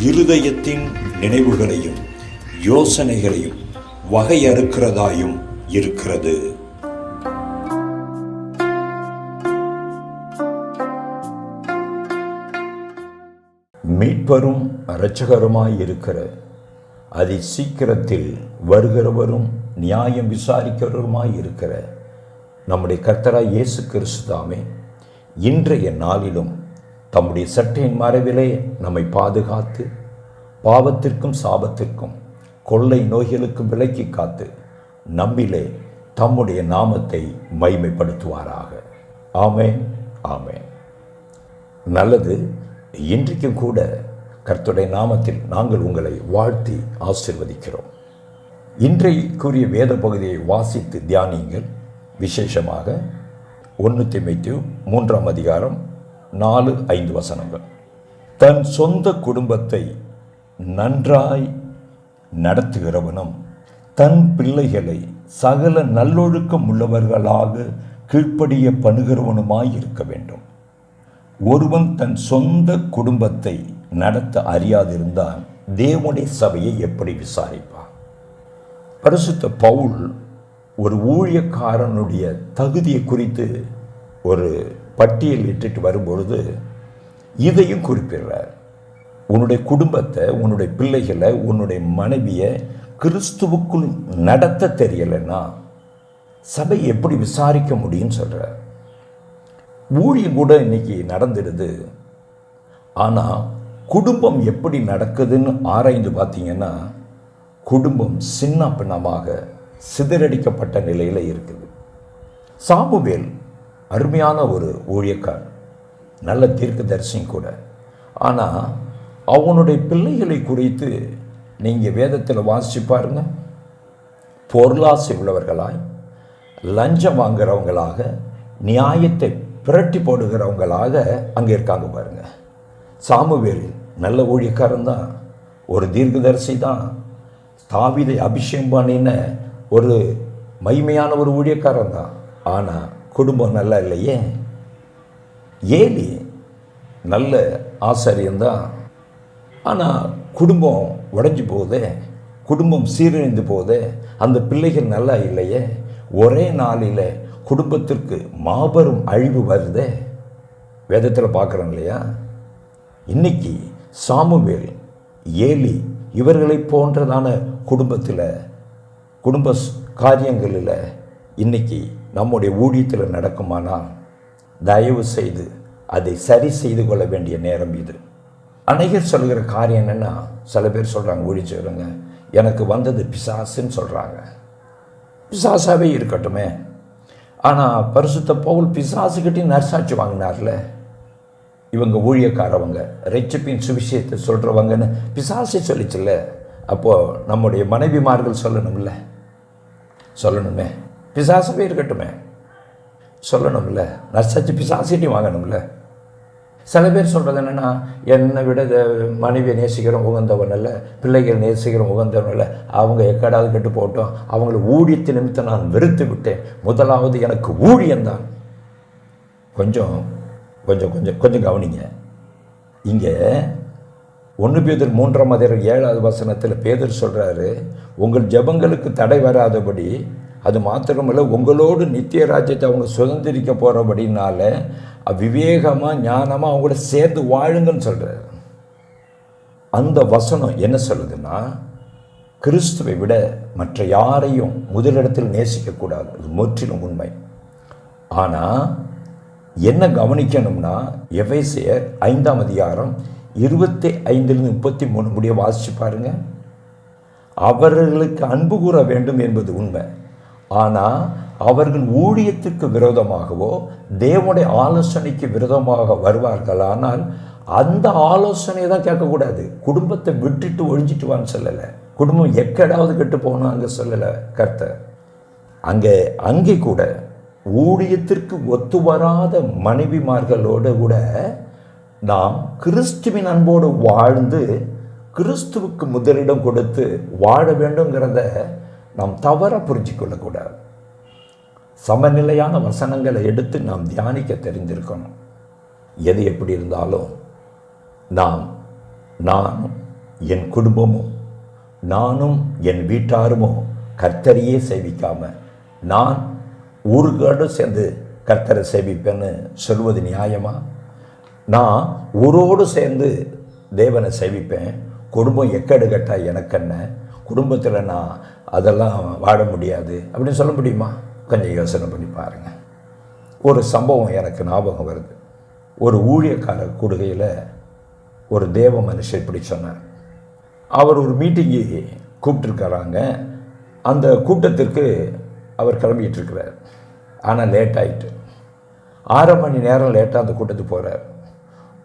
இருதயத்தின் நினைவுகளையும் யோசனைகளையும் வகையறுக்கிறதாயும் இருக்கிறது. மீட்பரும் இரட்சகருமாய் இருக்கிற அதி சீக்கிரத்தில் வருகிறவரும் நியாயம் விசாரிக்கிறவருமாய் இருக்கிற நம்முடைய கர்த்தராய் இயேசு கிறிஸ்து தாமே இன்றைய நாளிலும் தம்முடைய சட்டையின் மறைவிலே நம்மை பாதுகாத்து பாவத்திற்கும் சாபத்திற்கும் கொள்ளை நோய்களுக்கும் விலக்கி காத்து நம்மிலே தம்முடைய நாமத்தை மைமைப்படுத்துவாராக ஆமேன் ஆமேன். நல்லது இன்றைக்கும் கூட கர்த்துடைய நாமத்தில் நாங்கள் உங்களை வாழ்த்தி ஆசிர்வதிக்கிறோம். இன்றைக்குரிய வேத பகுதியை வாசித்து தியானியுங்கள். விசேஷமாக ஒன்று திமைத்து மூன்றாம் அதிகாரம் நாலு ஐந்து வசனங்கள். தன் சொந்த குடும்பத்தை நன்றாய் நடத்துகிறவனும் தன் பிள்ளைகளை சகல நல்லொழுக்கம் உள்ளவர்களாக கீழ்ப்படிய பண்ணுகிறவனுமாய் இருக்க வேண்டும். ஒருவன் தன் சொந்த குடும்பத்தை நடத்த அறியாதிருந்தால் தேவனுடைய சபையை எப்படி விசாரிப்பான்? பரிசுத்த பவுல் ஒரு ஊழியக்காரனுடைய தகுதியை குறித்து ஒரு பட்டியல் இட்டுட்டு வரும்பொழுது இதையும் குறிப்பிடுறார். உன்னுடைய குடும்பத்தை உன்னுடைய பிள்ளைகளை உன்னுடைய மனைவியை கிறிஸ்துவுக்குள் நடத்த தெரியலைன்னா சபை எப்படி விசாரிக்க முடியும்னு சொல்கிறார் ஊழியம் கூட இன்னைக்கு நடந்துடுது. ஆனால் குடும்பம் எப்படி நடக்குதுன்னு ஆராய்ந்து பார்த்தீங்கன்னா குடும்பம் சின்ன பின்னமாக சிதறடிக்கப்பட்ட நிலையில் இருக்குது. சாமுவேல் அருமையான ஒரு ஊழியக்கார் நல்ல தீர்க்கதரிசியும் கூட. ஆனால் அவனுடைய பிள்ளைகளை குறித்து நீங்கள் வேதத்தில் வாசிச்சு பாருங்க. பொருளாசை உள்ளவர்களாய் லஞ்சம் வாங்குறவங்களாக நியாயத்தை பிரட்டி போடுகிறவங்களாக அங்கே இருக்காங்க பாருங்க. சாமுவேல் நல்ல ஊழியக்காரன் தான். ஒரு தீர்க்கதரிசி தான். தாவிதை அபிஷேகம் பண்ணின ஒரு மைமையான ஒரு ஊழியக்காரன் தான். ஆனால் குடும்பம் நல்லா இல்லையே? ஏலி நல்ல ஆசாரியந்தான். ஆனால் குடும்பம் உடஞ்சி போதே குடும்பம் சீரழிந்து போதே அந்த பிள்ளைகள் நல்லா இல்லையே? ஒரே நாளில் குடும்பத்திற்கு மாபெரும் அழிவு வருதே? வேதத்தில் பார்க்குறோம் இல்லையா? இன்னைக்கு சாமுவேல் ஏலி இவர்களை போன்றதான குடும்பத்தில் குடும்ப காரியங்களில் இன்னைக்கு நம்முடைய ஊழியத்தில் நடக்குமானால் தயவு செய்து அதை சரி செய்து கொள்ள வேண்டிய நேரம் இது. அநேகர் சொல்கிற காரியம் என்னென்னா சில பேர் சொல்கிறாங்க ஊழி செய்கிறவங்க எனக்கு வந்தது பிசாசுன்னு சொல்கிறாங்க பிசாசாகவே இருக்கட்டுமே. ஆனால் பரிசுத்த பவுல் பிசாசுக்கிட்டையும் நர்சாட்சி வாங்கினார்ல. இவங்க ஊழியக்காரவங்க ரெச்சப்பின் சுவிஷயத்தை சொல்கிறவங்கன்னு பிசாசை சொல்லிச்சுல்ல. அப்போது நம்முடைய மனைவிமார்கள் சொல்லணும்ல. சொல்லணுமே. பிசாசவே இருக்கட்டுமே. சொல்லணும்ல. நர்சாட்சி பிசாசிட்டையும் வாங்கணும்ல. சில பேர் சொல்கிறது என்னென்னா என்னை விட மனைவியை நேசிக்கிறோம் உகந்தவன் அல்ல பிள்ளைகள் நேசிக்கிறோம் உகந்தவன் அல்ல. அவங்க எக்கடாவது கெட்டு போட்டோம். அவங்கள ஊழியத்து நிமித்தம் நான் வெறுத்து விட்டேன். முதலாவது எனக்கு ஊழியம்தான் கொஞ்சம் கொஞ்சம் கொஞ்சம் கொஞ்சம் கவனிங்க. இங்கே ஒன்று பேதர் மூன்றாம் அதிகாரம் ஏழாவது வசனத்தில் பேதர் சொல்கிறாரு உங்கள் ஜெபங்களுக்கு தடை வராதபடி அது மாத்திரமில்லை உங்களோடு நித்திய ராஜ்யத்தை அவங்க சுதந்திரிக்க போகிறபடினால விவேகமாக ஞானமாக அவங்க கூட சேர்ந்து வாழுங்கன்னு சொல்கிறார் அந்த வசனம் என்ன சொல்லுதுன்னா கிறிஸ்துவை விட மற்ற யாரையும் முதலிடத்தில் நேசிக்கக்கூடாது. அது முற்றிலும் உண்மை. ஆனால் என்ன கவனிக்கணும்னா எவைசியர் ஐந்தாம் அதிகாரம் இருபத்தி ஐந்திலிருந்து முப்பத்தி மூணு முடிய வாசிச்சு பாருங்கள் அவர்களுக்கு அன்பு கூற வேண்டும் என்பது உண்மை. ஆனால் அவர்கள் ஊழியத்திற்கு விரோதமாகவோ தேவனுடைய ஆலோசனைக்கு விரோதமாக வருவார்களானால் அந்த ஆலோசனையை தான் கேட்கக்கூடாது. குடும்பத்தை விட்டுட்டு ஒழிஞ்சிட்டு வான்னு சொல்லலை. குடும்பம் எக்கடாவது கெட்டு போகணும் அங்கே சொல்லலை கர்த்தர். அங்கே அங்கே கூட ஊழியத்திற்கு ஒத்து வராத மனைவிமார்களோடு கூட நாம் கிறிஸ்துவின் அன்போடு வாழ்ந்து கிறிஸ்துவுக்கு முதலிடம் கொடுத்து வாழ வேண்டுங்கிறத நாம் தவற புரிஞ்சிக்கொள்ளக்கூடாது. சமநிலையான வசனங்களை எடுத்து நாம் தியானிக்க தெரிஞ்சிருக்கணும். எது எப்படி இருந்தாலும் நாம் நானும் என் குடும்பமும் நானும் என் வீட்டாருமோ கர்த்தரையே சேவிக்காமல் நான் ஊர்களோடு சேர்ந்து கர்த்தரை சேவிப்பேன்னு சொல்வது நியாயமா? நான் ஊரோடு சேர்ந்து தேவனை சேவிப்பேன் குடும்பம் எக்கடுகட்டா எனக்கென்ன? குடும்பத்தில் நான் அதெல்லாம் வாழ முடியாது அப்படின்னு சொல்ல முடியுமா? கொஞ்சம் யோசனை பண்ணி பாருங்கள் ஒரு சம்பவம் எனக்கு ஞாபகம் வருது. ஒரு ஊழியக்கார கூடுகையில் ஒரு தேவ மனுஷன் இப்படி சொன்னார். அவர் ஒரு மீட்டிங்கு கூப்பிட்டுருக்கிறாங்க. அந்த கூட்டத்திற்கு அவர் கிளம்பிகிட்டு இருக்கிறார் ஆனால் லேட் ஆகிட்டு ஆறு மணி நேரம் லேட்டாக அந்த கூட்டத்துக்கு போகிறார்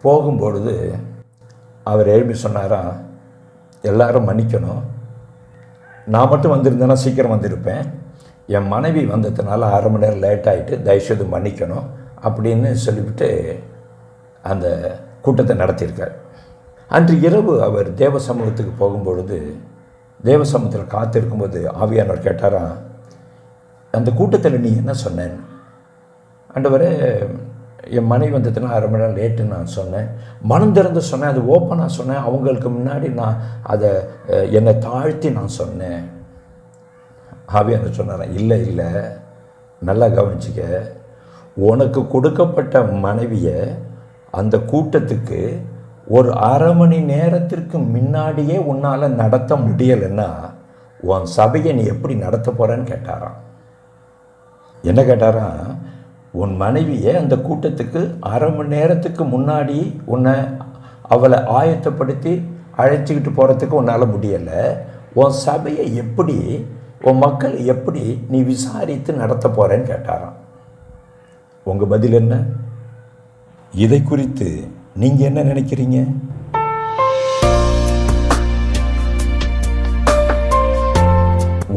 போகும்பொழுது அவர் எழுப்பி சொன்னாராம் எல்லாரும் மன்னிக்கணும். நான் மட்டும் வந்திருந்தேன்னா சீக்கிரம் வந்திருப்பேன். என் மனைவி வந்ததுனால அரை மணி நேரம் லேட் ஆகிட்டு தயவுசெய்து மன்னிக்கணும் அப்படின்னு சொல்லிவிட்டு அந்த கூட்டத்தை நடத்தியிருக்கார். அன்று இரவு அவர் தேவ சமூகத்துக்கு போகும்பொழுது தேவ சமூகத்தில் காத்திருக்கும்போது ஆவியானவர் கேட்டாராம் அந்த கூட்டத்தில் நீ என்ன சொன்னேன்? ஆண்டவரே என் மனைவி வந்ததுன்னா அரை மணி நேரம் லேட்டுன்னு நான் சொன்னேன். மனம் திறந்து சொன்னேன் அது ஓப்பனாக சொன்னேன். அவங்களுக்கு முன்னாடி நான் அதை என்னை தாழ்த்தி நான் சொன்னேன். ஆவியானவர் சொன்னாராம் இல்லை இல்லை நல்லா கவனிச்சிக்க. உனக்கு கொடுக்கப்பட்ட மனைவியை அந்த கூட்டத்துக்கு ஒரு அரை மணி நேரத்திற்கு முன்னாடியே உன்னால் நடத்த முடியலைன்னா உன் சபையை நீ எப்படி நடத்த போகிறேன்னு கேட்டாராம். என்ன கேட்டாராம் உன் மனைவியை அந்த கூட்டத்துக்கு அரை மணி நேரத்துக்கு முன்னாடி உன்னை அவளை ஆயத்தப்படுத்தி அழைச்சிக்கிட்டு போகிறதுக்கு உன்னால் முடியலை. உன் சபையை எப்படி உன் மக்களை எப்படி நீ விசாரித்து நடத்த போகிறேன்னு கேட்டாராம். உங்கள் பதில் என்ன? இதை குறித்து நீங்கள் என்ன நினைக்கிறீங்க?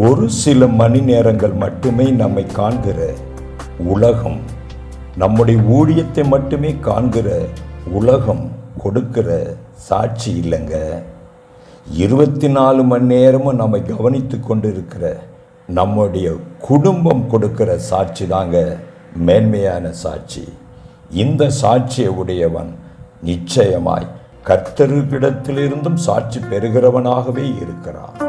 ஒரு சில மணி நேரங்கள் மட்டுமே நம்மை காண்கிற உலகம். நம்முடைய ஊழியத்தை மட்டுமே காண்கிற உலகம் கொடுக்கிற சாட்சி இல்லைங்க. இருபத்தி நாலு மணி நேரமும் நம்ம கவனித்து கொண்டு இருக்கிற நம்முடைய குடும்பம் கொடுக்கிற சாட்சி தாங்க மேன்மையான சாட்சி. இந்த சாட்சியை உடையவன் நிச்சயமாய் கர்த்தருக்கிடத்திலிருந்தும் சாட்சி பெறுகிறவனாகவே இருக்கிறான்.